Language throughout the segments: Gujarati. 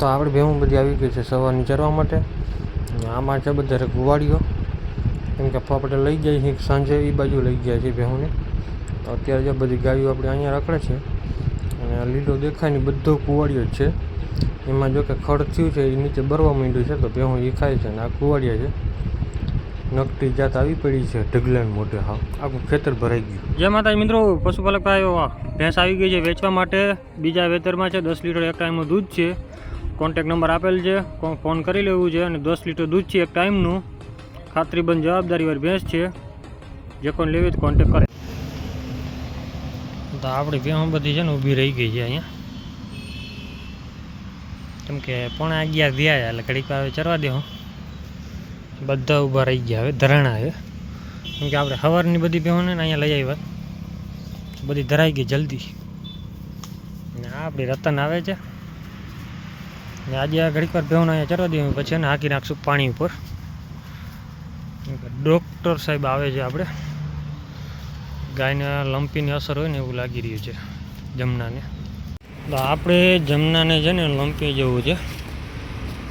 તો આપણે ભેહું બધી આવી ગઈ છે સવારની ચરવા માટે. આમાં છે બધા ગુવાડીઓ કેમ કે આપણે લઈ જાય છે સાંજે એ બાજુ લઈ ગયા છે ભેહુંને. તો અત્યારે જે બધી ગાયો આપણે અહીંયા રખડે છે, અને લીલો દેખાય ને બધો કુવાડિયો જ છે. એમાં જો કે ખડ થયું છે, એ નીચે બરવા માંડ્યું છે, તો ભેહું એ ખાય છે અને આ કુવાડિયા છે. નકટી જાત આવી પડી છે, ઢગલાન મોઢે હા આખું ખેતર ભરાઈ ગયું. જય માતા મિત્રો, પશુપાલક ભાઈઓ, ભેંસ આવી ગઈ છે વેચવા માટે. બીજા વેતરમાં છે, દસ લીટર એક ટાઈમનું દૂધ છે. કોન્ટેક નંબર આપેલ છે. ફોન કરી લેવું છે અને દસ લીટર દૂધ છે એક ટાઈમનું. ખાતરીબંધ જવાબદારીવાળી ભેંસ છે. જે કોઈ લેવી તો કોન્ટેક કરે. તો આપણી ભેંસ બધી છે ને ઊભી રહી ગઈ છે અહીંયા. કેમ કે પણ અગિયાર થયા એટલે ઘડીક આવે હવે ચરવા દેહો બધા ઊભા રહી ગયા હવે, ધરાણા છે. કેમ કે આપણે સવારની બધી બેહોને ને અહીંયા લઈ આવ્યા. બધી ધરાઈ ગઈ જલ્દી. ને આપણી રતન આવે છે. ને આજે આ ઘડીક વાર બેહોને અહીંયા ચરવા દઈએ પછી એને હાકી નાખશું પાણી ઉપર. ડૉક્ટર સાહેબ આવે છે આપણે. ગાયને લંપીની અસર હોય ને એવું લાગી રહ્યું છે જમનાને. તો આપણે જમનાને છે ને લંપી જેવું છે.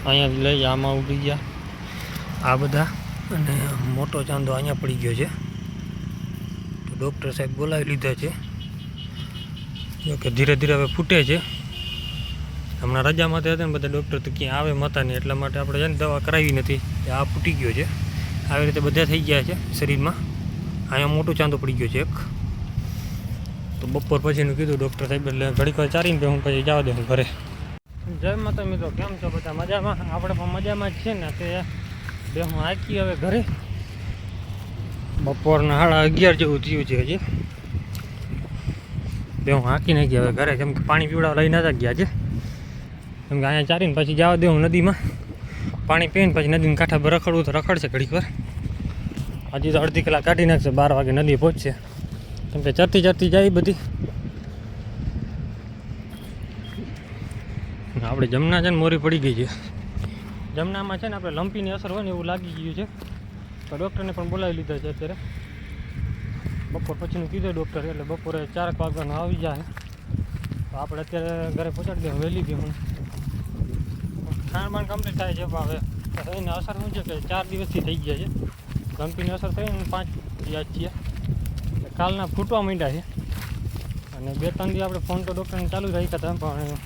અહીંયા લઈ આમાં ઉડી ગયા આ બધા અને મોટો ચાંદો અહીંયા પડી ગયો છે. તો ડૉક્ટર સાહેબ બોલાવી લીધા છે. જોકે ધીરે ધીરે હવે ફૂટે છે. હમણાં રજામાં હતા ને બધા ડૉક્ટર તો ક્યાં આવે મતા નહીં. એટલા માટે આપણે છે ને દવા કરાવી નથી. આ ફૂટી ગયો છે. આવી રીતે બધા થઈ ગયા છે શરીરમાં. અહીંયા મોટો ચાંદો પડી ગયો છે એક. તો બપોર પછીનું કીધું ડૉક્ટર સાહેબ, એટલે ઘડીક વાર ચારીને હું પછી જવા દઉં ઘરે. જય માતા મિત્રો, કેમ છો બધા? મજામાં? આપણે પણ મજામાં જ છે ને. તે બે હું આખી હવે ઘરે. બપોરના સાડા અગિયાર જેવું થયું છે હજી. બે હું હાંકી ગયા હવે ઘરે. કેમ કે પાણી પીવડાવ લઈને નતા ગયા છે. કેમ કે અહીંયા ચારીને પછી જવા દેવું નદીમાં. પાણી પીને પછી નદીના કાંઠા પર રખડવું તો રખડશે ઘડીક વાર. હજી તો અડધી કલાક કાઢી નાખશે, બાર વાગે નદી પહોંચશે. કેમ કે ચરતી ચરતી જાય બધી. આપણે જમના છે ને મોરી પડી ગઈ છે. જમનામાં છે ને આપણે લંપીની અસર હોય ને એવું લાગી ગયું છે. તો ડૉક્ટરને પણ બોલાવી લીધા છે અત્યારે. બપોર પછીનું કીધું ડૉક્ટર, એટલે બપોરે ચારક વાગ્યાનો આવી જાય. તો આપણે અત્યારે ઘરે પહોંચાડી દઈએ વહેલી ગયું ખાણ બાણ કમ્પ્લીટ થાય છે હવે એને અસર શું છે કે ચાર દિવસથી થઈ ગયા છે. કંપનીની અસર થઈ ને પાંચ યાદ છીએ કાલના ફૂટવા માંડ્યા છે. અને બે ત્રણ દી આપણે ફોન તો ડૉક્ટરને ચાલુ રાખ્યા હતા, પણ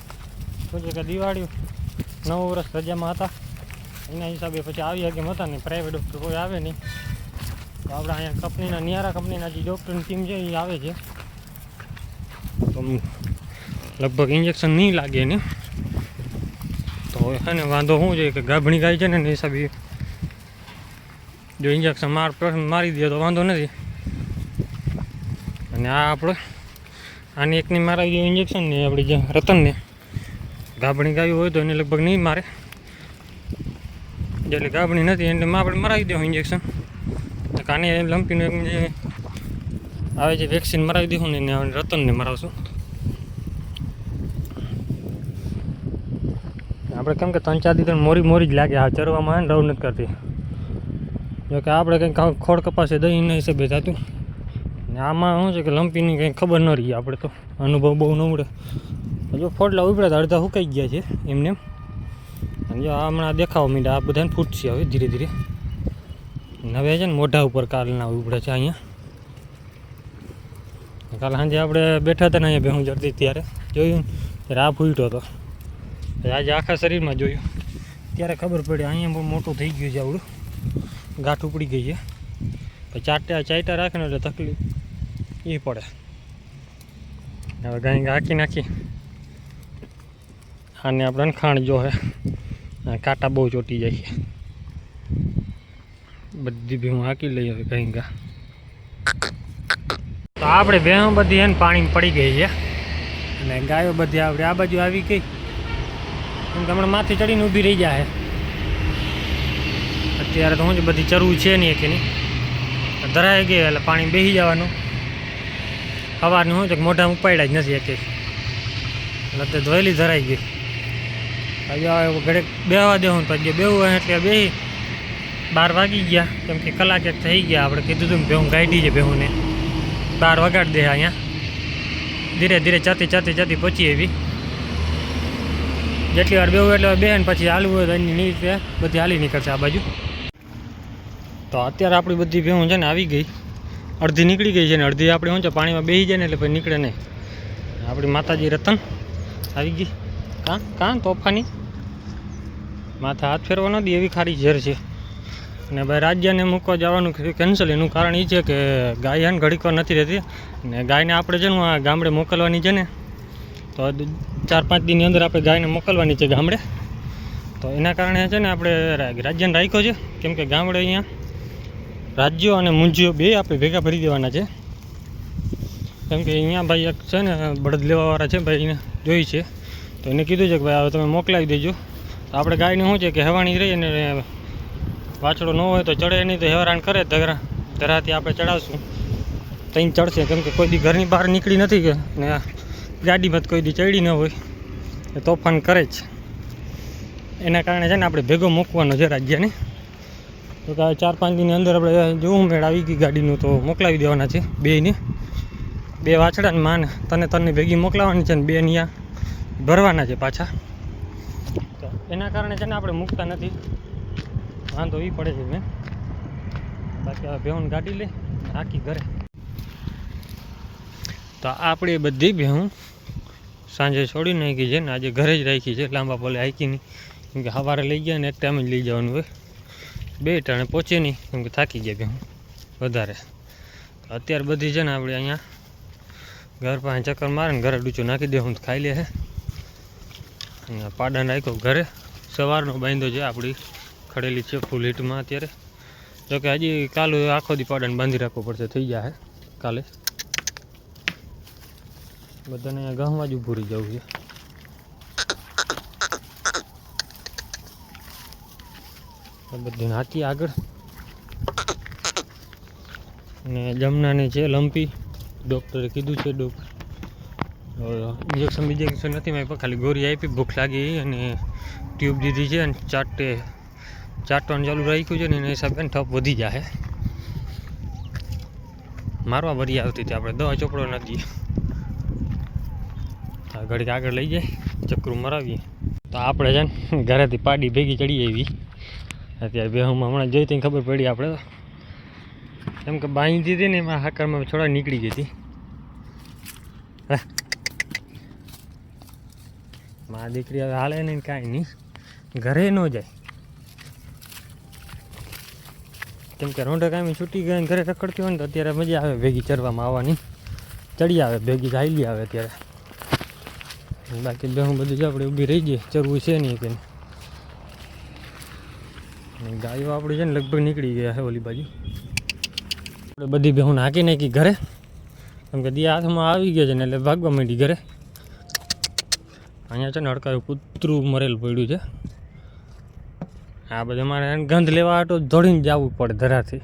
શું છે કે દિવાળી નવ વર્ષ રજામાં હતા. એના હિસાબે પછી આવી કેમ હતા ને પ્રાઇવેટ ડૉક્ટર કોઈ આવે નહીં. તો આપણે અહીંયા કંપનીના, નિયારા કંપનીના જે ડૉક્ટરની ટીમ છે, એ આવે છે. લગભગ ઇન્જેક્શન નહીં લાગે એને તો છે ને વાંધો શું છે કે ગાભણી ગાય છે ને, એના હિસાબે જો ઇન્જેક્શન માર મારી દે તો વાંધો નથી. અને આ આપણે, આની એકની મારાવી દઈએ ઇન્જેક્શન ને, આપણી જે રતનને, ગાભણી ગાયું હોય તો એને લગભગ નહીં મારે. જેટલી ગાભણી નથી, એટલે આપણે મરાવી દેવું ઇન્જેક્શન કાને લંપીનું આવે છે વેક્સિન મરાવી દઈશું ને, એને રતનને મરાવશું. આપણે કેમ કે ત્રણ ચાર દિવસ મોરી મોરી જ લાગે. આ ચરવામાં ને રવ નથી કરતી. જોકે આપણે કંઈક ખોડ કપાસે દહીંના હિસાબે થતું ને આમાં શું છે કે લંપીની કંઈ ખબર ન રહી આપણે તો. અનુભવ બહુ ન મળે. જો ફોટલા ઉપડ્યા તો અડધા સુકાઈ ગયા છે એમને જો આ હમણાં દેખાવા માંડ્યા, આ બધાને ફૂટશે હવે ધીરે ધીરે. હવે છે ને મોઢા ઉપર કાલના ઉપડે છે અહીંયા. કાલ સાંજે આપણે બેઠા હતા ને અહીંયા ભેહું જડતી ત્યારે. જોયું ત્યારે આ ફૂટ્યો હતો આજે આખા શરીરમાં જોયું. ત્યારે ખબર પડી, અહીંયા બહુ મોટું થઈ ગયું છે આવડું. ગાંઠ ઉપડી ગઈ છે. પછી ચાટા ચાટા રાખે ને એટલે તકલીફ એ પડે. હવે ગાય હાકી નાખી. આને આપણે ખાણ જો હે કાંટા બહુ ચોટી જાય છે. બધી ભી હું હાકી લઈ હવે કઈ ગા. તો આપણે ભેહું બધી એને પાણી પડી ગઈ છે. અને ગાયો બધી આપણે આ બાજુ આવી ગઈ. કેમ કે માથે ચડીને ઊભી રહી જાય અત્યારે તો શું જ બધી ચરવું છે નહીં કે નહીં ધરાઈ ગઈ એટલે પાણી બેસી જવાનું. સવારનું શું છે મોઢા ઉપાડ્યા જ નથી એક એટલે તે ધોયેલી ધરાઈ ગઈ. હવે ઘડીક બેહવા દેવું પછી બેવું એટલે બેસી બાર વાગી ગયા. કેમ કે કલાક એક થઈ ગયા. આપણે કીધું હતું ભેહું ગાઈડી છે ભેહુંને. બાર વગાડી દે અહીંયા. ધીરે ધીરે ચાતી ચાતી ચાતી પહોંચી એવી જેટલી વાર બેવું એટલે બે ને પછી હાલવું હોય એની નીચે બધી હાલી નીકળશે આ બાજુ. તો અત્યારે આપણી બધી ભેહું છે ને આવી ગઈ. અડધી નીકળી ગઈ છે ને અડધી આપણે શું છે, પાણીમાં બેસી જાય ને એટલે પછી નીકળે નહીં. આપણી માતાજી રતન આવી ગઈ. કાં કાં તોફાની? માથા હાથ ફેરવા નથી એવી ખારી ઝેર છે. અને ભાઈ રાજ્યને મૂકવા જવાનું કેન્સલ એનું કારણ એ છે કે ગાય હે ને ઘડીક નથી રહેતી. ને ગાયને આપણે છે ને ગામડે મોકલવાની છે ને, તો ચાર પાંચ દિનની અંદર આપણે ગાયને મોકલવાની છે ગામડે. તો એના કારણે છે ને આપણે રાજ્યને રાખ્યો છે. કેમ કે ગામડે અહીંયા રાજ્યો અને મુંજીઓ બે આપણે ભેગા ભરી દેવાના છે. કેમ કે અહીંયા ભાઈ એક છે ને બળદ લેવાવાળા છે ભાઈ એને જોઈ છે. તો એને કીધું છે કે ભાઈ, હવે તમે મોકલાવી દેજો. તો આપણે ગાયને શું છે કે હેવાણી રહી અને વાછડો ન હોય તો ચડે નહીં તો હેરાન કરે ધરા ધરાથી આપણે ચડાવશું. ત્યાં ચડશે. કેમ કે કોઈ બી ઘરની બહાર નીકળી નથી કે ને ગાડીમાં કોઈ દી ચડી ન હોય. એ તોફાન કરે જ. એના કારણે છે ને આપણે ભેગો મૂકવાનો છે રાજ્યને. તો કે ચાર પાંચ દિનની અંદર આપણે જોવું મેળ આવી ગઈ ગાડીનું તો મોકલાવી દેવાના છે બેને બે વાછડાને માને, તને તને ભેગી મોકલાવાની છે ને બે અહીંયા ભરવાના છે પાછા. તો એના કારણે છે ને આપણે મૂકતા નથી. વાંધો એ પડે છે મેં. બાકી ભેહું ગાડી લે આખી ઘરે. તો આપણે બધી ભેહું. સાંજે છોડી નાખી છે ને આજે ઘરે જ રાખી છે, લાંબા પોલે હાકી નહીં. કેમ કે સવારે લઈ ગયા ને એક ટાઈમ જ લઈ જવાનું હોય. બે ટાણે પહોંચે નહીં, કેમ કે થાકી ગયા ભેહું વધારે. અત્યારે બધી છે ને આપણે અહીંયા ઘર પાસે ચક્કર મારે ને ઘરે ડૂચું નાખી દે, હું ખાઈ લે હે. અને પાડા નાખ્યો ઘરે. સવારનો બાંધો છે આપણી ખડેલી છે ફૂલ હીટમાં અત્યારે. જોકે હજી કાલે આખો દી પાડાને બાંધી રાખવો પડશે, થઈ જાય કાલે. બધાને ગામમાં જ ઊભું જવું છે. બધી હાથી આગળ. ને જમનાને છે લંપી. ડૉક્ટરે કીધું છે ડોક. ઇન્જેક્શન બીજેક્શન નથી મારી ખાલી ગોળી આપી, ભૂખ લાગી અને ટ્યુબ દીધી છે અને ચાટે, ચાટવાનું ચાલુ રાખ્યું છે ને એના હિસાબે ઠપ વધી જાય મારવા ભરી આવતી હતી આપણે, દવા ચોપડો નથી ઘડીક આગળ લઈ જાય, ચક્રું મરાવીએ. તો આપણે છે ને, ઘરેથી પાડી ભેગી ચડી આવી અત્યારે બેહુમાં હમણાં જોઈ ત્યાં ખબર પડી આપણે તો. કેમ કે બાંધી હતી ને, એમાં હાકરમાં છોડા નીકળી ગઈ હતી. મા દીકરી હવે હાલે નહીં કાંઈ નહીં. ઘરે ન જાય. કેમ કે રોંઢે કાંઈ છૂટી ગયા ઘરે રખડતી હોય ને તો અત્યારે મજા આવે ભેગી ચરવામાં આવવાની. ચડી આવે, ભેગી હાઈલી આવે અત્યારે. બાકી બેહું બધું જ આપણે ઊભી રહી ગઈ, ચરવું છે નહીં કે ગાયો આપણી છે ને લગભગ નીકળી ગયા છે ઓલી બાજુ. આપણે બધી બેહું નાખી નાખી ઘરે. કેમ કે દિયા હાથમાં આવી ગયા છે ને એટલે ભાગવા માંડી ઘરે. અહીંયા છે ને અડકાયું કૂતરું મરેલ પડ્યું છે. આ બધું મારે ગંધ લેવા હાટો દોડીને જવું પડે ધરાથી.